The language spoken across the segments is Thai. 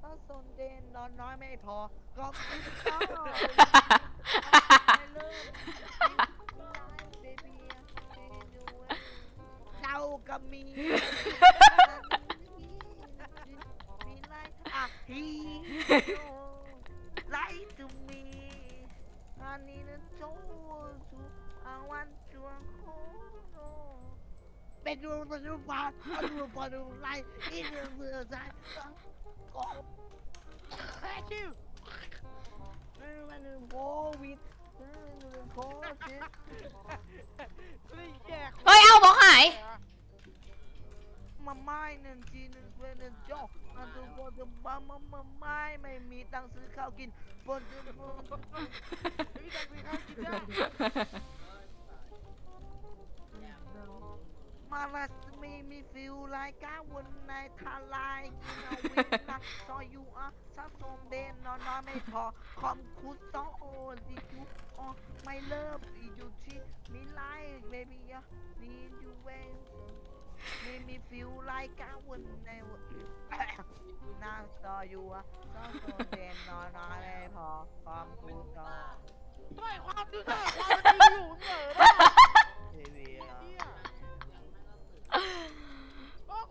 ถ้าสนเดนนอนน้อยไม่พอก็กินข้าวไม่เลิกเบบี้เราก็มีมีไลท์อะฮีไลท์ทูมีอันนี้นะโจจูอาวันจวงโคโนเป็นดูเป็นดูปาดูปาดูไลท์อีเดือเบื่อใจก็แค่ชิวมันเดมันเป็นโควิดเฮ้ยแยก เฮ้ย เอาบอกหาย มาไม่หนึ่งทีหนึ่งเฟนหนึ่งจอกอันตัวบอลจะบ้ามามาไม่ไม่มีตังค์ซื้อข้าวกินบนจะบอลไม่มีตังค์ซื้อข้าวกินได้ มาลาสมีมีฟิลรายกาวนในทาลายกินเอาวินักซอยยูอะซาสมเดนนอนนอนไม่พอคอมคุสต้องโอดิจูอ๋อไม่เลิฟอีจูที่มีไลฟ์เบบี้อะนี่ยูเวนมีมีฟิลรายกาวนในวันน่าต่ออยู่อะต้องโดนเดนนอนนอนไม่พอความคูต่อทำไมความดูเถอะความดีอยู่เหมือนเดิมเฮวีอะ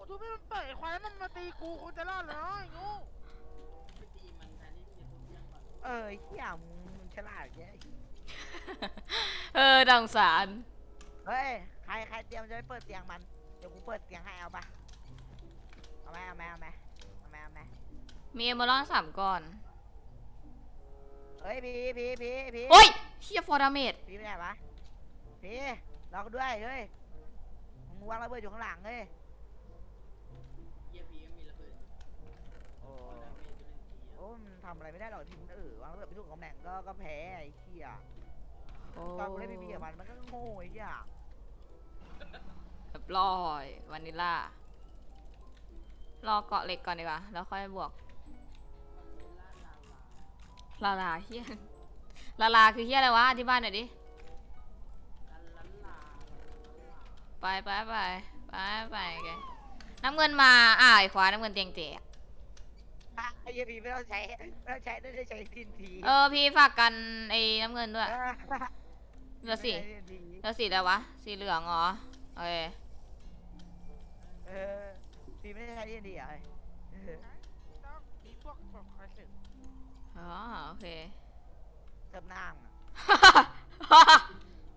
เนี่ยโอ้กูทุบให้มันเปิดไอ้ควายแล้วมันมาตีกูคนจะรอดเหรอไอ้งูเออไอ้เหี้ยมึงฉลาดแย่เออดังสารเฮ้ยใครใครเตรียมจะไปเปิดเตียงมันเดี๋ยวกูเปิดเตียงให้เอาปะเอาไหมเอาไหมเอาไหมเอาไหมเอาไหมมีเอมเบอรอนสามก้อนเฮ้ยพี่พี่พี่พี่โอ้ยเฮียฟอร์ดาเมดพี่ไปไหนวะพี่รอกูด้วยเฮ้ยมึงวางระเบิดอยู่ข้างหลังเฮ้ยโอ้ โอ้มันทำอะไรไม่ได้หรอกทีมเออวางระเบิดไปทุกตำแหน่งก็ก็แพ้ไอ้เหี้ยตอนเล่นพีพีกับมันมันก็โง่ไอ้เหี้ยเรียบร้อยวานิลล่ารอเกาะเหล็กก่อนดีกว่าแล้วค่อยบวกลาลาเฮียลาลาคือเฮียอะไรวะอธิบายหน่อยดิไปไปไปไปไปแกน้ำเงินมาอ่าไอ้ขวาน้ำเงินเตียงเตะ อะไอ้เหี้ยพีไม่ต้องใช้ไม่ต้องใช้ไม่ได้ใช้ทินทีเออพี่ฝากกันไอ้น้ำเงินด้วยเหลือสีไม่ได้ใช้ TNT เหลือสีอะไรวะ สีเหลืองเหรอโอเคเออพีไม่ได้ใช้ทินทีเหรอเออต้องมีพวกแบบคอยสึกอ๋อโอเคเติมน้ำอะ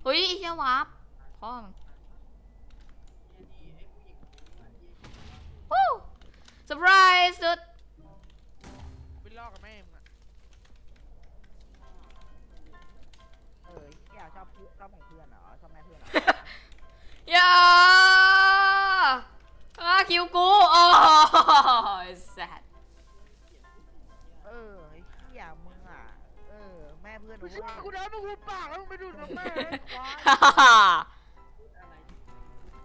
เฮ้ยเฮียวาร์ปพ่อมึง คิวกูโอ้ยแซดเออไอ้เหี้ยมึงอะ เออ แม่เพื่อนกูรู้ช่วยว่ากูเดินมึงหูปากแล้วมึงไปดูดกับแม่ไอ้ควายฮ่าฮ่า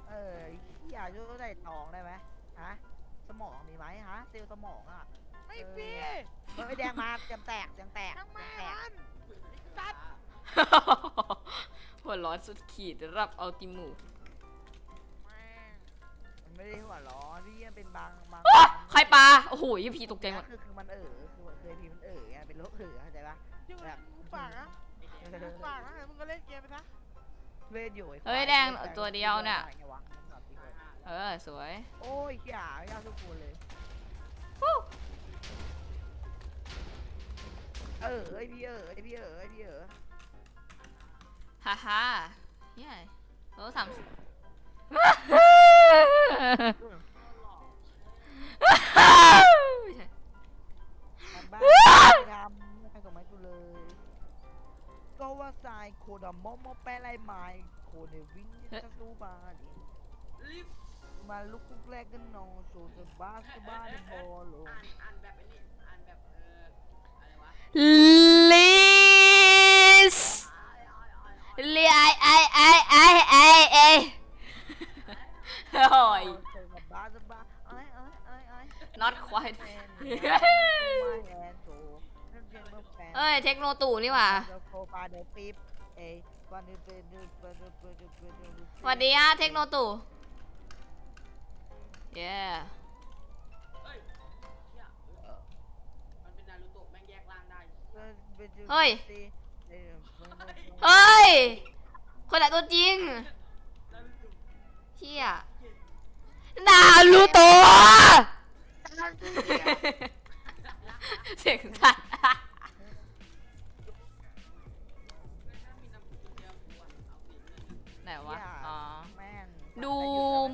เออไอ้เหี้ยช่วยใส่ทองได้ไหมฮะ สมองมีไหมฮะเซลล์สมองอะไม่มีเฮ้ยแดงมาจำแตกจำแตกทั้งแม่แตกมันสัตว์หัวร้อนสุดขีดรับอัลติมูแม่งมัน ไม่ได้หัวร้อนพี่มันเป็นบางบางอ๊ะบางใครปลาโอ้โหยี่พีตกใจหมดคือคือมันเออคือเคยพีมันเออไงเป็นโรคเออเข้าใจปะที่มึงหูปากนะหูปากนะเดี๋ยวมึงก็เล่นเกมไปซะเวทอยู่ไอ้เฮ้ยแดงตัวเดียวเนี่ยไงวะเออสวย โอ้ยอย่าอย่าทุกคนเลยวู้เออไอพี่เออไอพี่เออไอพี่เออฮ่าฮ่าเย้โลสามสิบไม่ใช่ทำ บ้านไม่ทำไม่ส่งมาให้กูเลย ก็ว่าทรายโคดามอมอแปลไรไม้โคเดวิ่งจะสู้บาดิมาลุกุกแรกกันนอนโซสบาสบ้าดิบอลลลิสลีไอไอไอไอไอไอโอ้ย โซสบาสบาไอ้ไอ้ไอ้ไอ้ not quite เอ้ เอ้ย เทค โนตูนี่หว่าโคปาเดปิปเอ้วันนี้เป็นสวัสดีฮะเทคโนตู่ yeah เฮ้ย เฮ้ย คนไหนตัวจริงเฮียนารูโตะเสียงสัต นวะ อ๋อ แม่งดู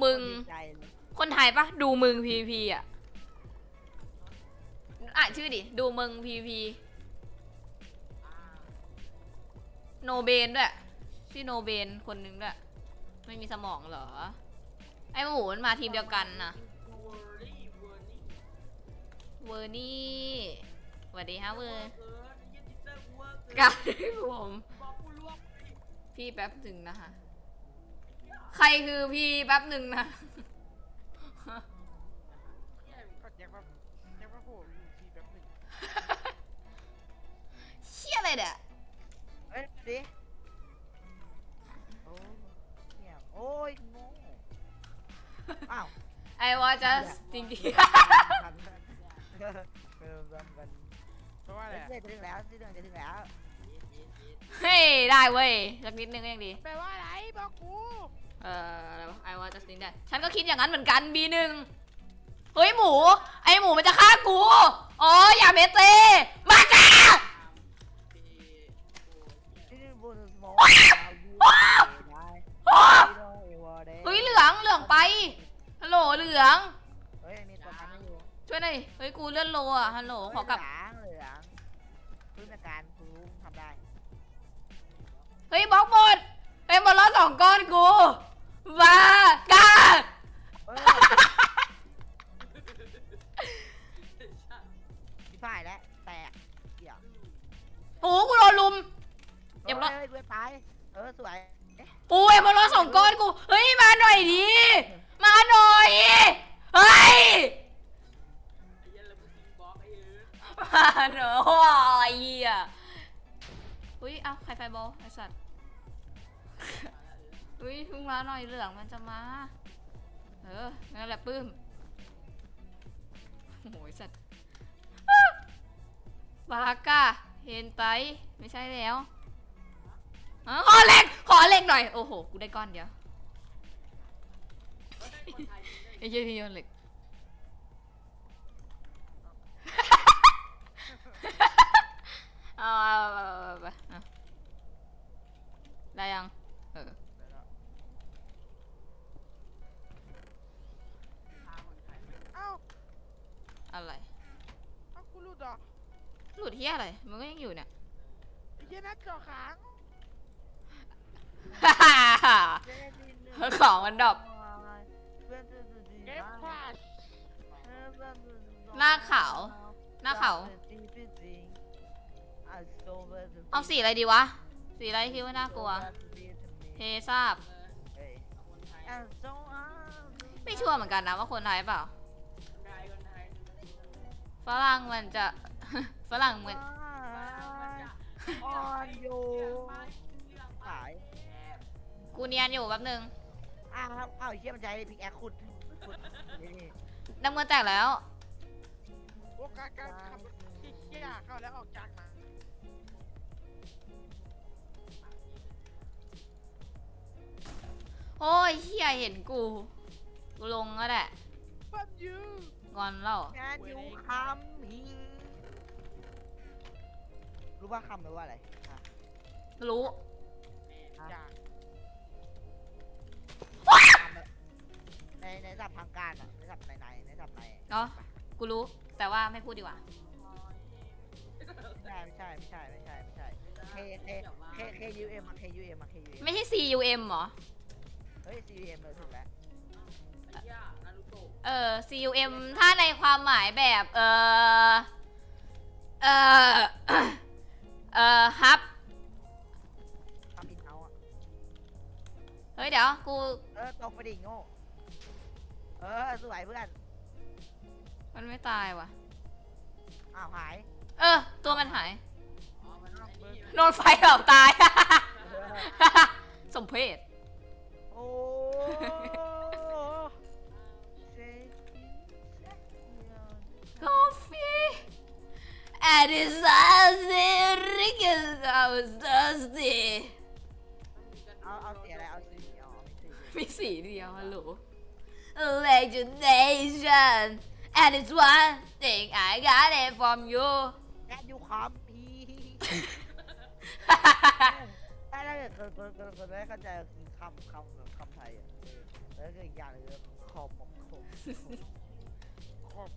มึง ใจเลยคนไทยปะดูมึงพีพีอะ อ่านชื่อดิ ดูมึงพีพีโนเบนด้วย ชื่อโนเบนคนนึงด้วย ไม่มีสมองเหรอ ไอ้หมูมันมาทีมเดียวกันนะเวอร์นี่สวัสดีฮะเวอร์กับผม พี่แป๊บหนึ่งนะคะ ใครคือพี่แป๊บหนึ่งนะก็แจ็คว่าแจ็คว่าโผล่อยู่ทีแบบหนึ่งเชี่ยอะไรเนี่ยเอ้ยดิโอ้เหี้ยโอ้ยโง่อ้าวไอว่าจะจริงเออเออมันมันเพราะว่าอะไรเฮ้ยจะถึงแล้วที่เรื่องจะถึงแล้วๆเฮ้ยได้เว้ยสักนิดนึงก็ยังดี แปลว่าอะไรบอกกู เอ่ออะไรวะไอว่าจะจริงได้ฉันก็คิดอย่างนั้นเหมือนกันบีหนึ่งเฮ้ยหมู ไอหมูมันจะฆ่ากู อ๋ออย่าเมเตมาจ้าเฮ้ยเหลืองเหลืองไปฮัลโหลเหลือง เฮ้ยมีตัวมันอยู่ช่วยหน่อยเฮ้ยกูเลื่อนโลอะฮัลโหลขอกลับเหลืองเหลืองพื้นอาการกูทำได้ เฮ้ยบล็อกหมดเฮ้ยบอลล้อสองก้อนกู บ้ากล้าเฮ้ยพี่ฝ่ายแล้วแตกเดี๋ยวโอ้กูโดนลุม เอ็มร้อย เฮ้ยเพื่อนตาย เออ สวยเอ๊ะปูเอ็มบอลล้อส อยเหลืองมันจะมา เออ นั่นแหละปื้มโอ้ยสัตว์บาก้า เห็นไตไม่ใช่แล้วอขอเล็กขอเล็กหน่อย โอ้โห กูได้ก้อนเดียวไอ้เหี้ยที่โยนเหล็กเอาเอาเอาเอาไปได้ยัง เออ อะไรเอ้ากูหลุดเหรอหลุดเฮียอะไรมันก็ยังอยู่เนี่ย ไอ้เหี้ยนัดเจาะขางของมันดรอปเก็บพลาดหน้าขาวหน้าขาวเอาสีอะไรดีวะ สีอะไรคิดว่าน่ากลัวเททราบไม่ชัวร์เหมือนกันนะว่าคนไทยเปล่า ฝรั่งมันจะ ฝรั่งมันออนอยู่ขายกูเนียนอยู่แป๊บนึงอ้าวอ้าวไอ้เชี่ยมันใจพิกแอคขุดขุดนี่นี่ดำเงินแตกแล้ว โอกาสการขับรถที่เชี่ยเข้าแล้วออกจากมาโอ้ยเฮียเห็นกู กูลงก็แหละบันยู งอนแล้วงานอยู่คำฮีรู้ว่าคำแปลว่าอะไรอะรู้อยาก คำแบบในในศัพท์ทางการอะในศัพท์ในในในศัพท์ในเนาะกูรู้ แต่ว่าไม่พูดดีกว่า ไม่ใช่ไม่ใช่ไม่ใช่ไม่ใช่ไม่ใช่ K K K K U M มา K U M มา K U M ไม่ใช่ C U M เหรอ เฮ้ย C U M เลยถูกแล้ว เออ C U M ถ้าในความหมายแบบเออเออเออฮับคำอินเอาอะ เฮ้ยเดี๋ยว กูเออตรงไปดิโง่ เออสวยเพื่อน มันไม่ตายว่ะ อ้าวหายเออ ตัวมันหายอ้าวเบิร์ดโดนไฟเผาตาย สมเพศโอ้ Versace Rikestasi าเอาสีอไรเซีเขีเอาหลืองมีสีเดียวฮัลโหล Legendation and it's one thing I got it from you แอดยูคอมพีถ้าเกิดคนคนคนคนไม่เข้าใจคือคำคำแคำไทยอะแล้วก็อีกอย่างนึงคือคอมคอมคอมคอม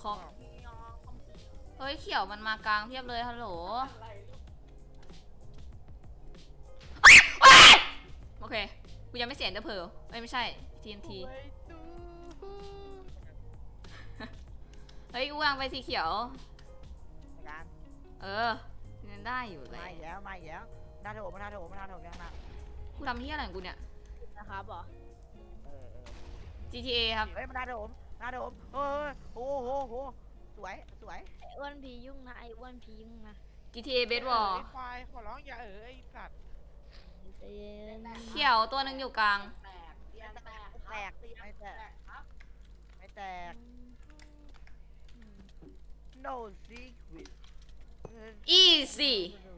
คอม เฮ้ยเขียวมันมากลางเพียบเลยฮัลโหลโอเค กูยังไม่เสียงเดอเพลเอ้ยไม่ใช่ TNT ไว้ดูเฮ้ยกูวางไปสีเขียวการเออยังได้อยู่เลมายอีกแล้วมาอีกแล้วหน้าโถมมาหน้าโถมมาหน้าโถมยังหน้ากูทำเฮียอะไรของกูเนี่ย นะครับเหรอเออเออ GTA ครับ เฮ้ยมาหน้าโถมหน้าโถมเฮ้ยโอ้โหโห สวยสวยไอ้อ้วนผียุ่งนะไอ้อ้วนผียุ่งนะ GTA b e d w a r ไอ้ควายขอร้องอย่าเออไอ้สัตว์ใจเย็นเขียวตัวหนึ่งอยู่กลาง แตกแตกไม่แตกไม่แตก no secret easy ดู